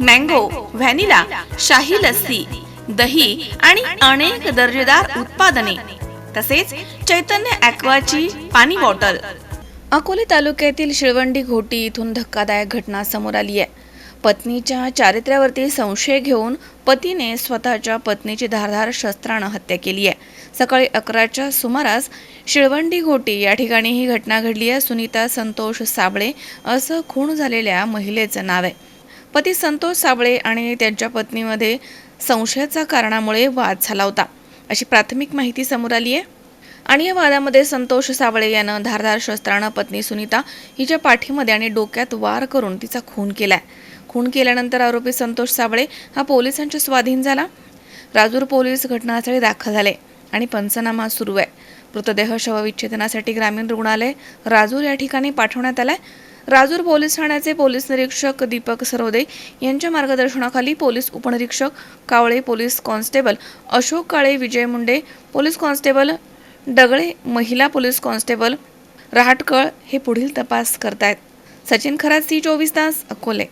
Mango vanilla शाही लस्सी दही आणि अनेक दर्जेदार उत्पादने तसेच चैतन्य ॲक्वाची पाणी बॉटल. अकोले तालुक्यातील शिळवंडी घोटी इथून धक्कादायक घटना समोर आली आहे. पत्नीच्या चारित्र्यावरती संशय घेऊन पतीने स्वतःच्या पत्नीची धारधार शस्त्रानं हत्या केली आहे. सकाळी अकराच्या सुमारास शिळवंडी घोटी या ठिकाणी ही घटना घडली आहे. सुनीता संतोष साबळे असं खून झालेल्या महिलेचं नाव आहे. पती संतोष साबळे आणि त्यांच्या पत्नीमध्ये संशयाच्या कारणामुळे वाद झाला होता. अशी प्राथमिक माहिती समोर आली आहे. आणि या वादामध्ये संतोष साबळे यानं धारधार शस्त्रानं पत्नी सुनीता हिच्या पाठीमध्ये आणि डोक्यात वार करून तिचा खून केलाय. खून केल्यानंतर आरोपी संतोष साबळे हा पोलिसांच्या स्वाधीन झाला. राजूर पोलीस घटनास्थळी दाखल झाले आणि पंचनामा सुरू आहे. मृतदेह शवविच्छेदनासाठी ग्रामीण रुग्णालय राजूर या ठिकाणी पाठवण्यात आलाय. राजूर पोलीस ठाण्याचे पोलीस निरीक्षक दीपक सरोदे यांच्या मार्गदर्शनाखाली पोलीस उपनिरीक्षक Kawale police constable Ashok Kale Vijay Munde police constable Dagale महिला पोलीस कॉन्स्टेबल रहाटकळ हे पुढील तपास करतायत. सचिन खरात सी चोवीस तास अकोले.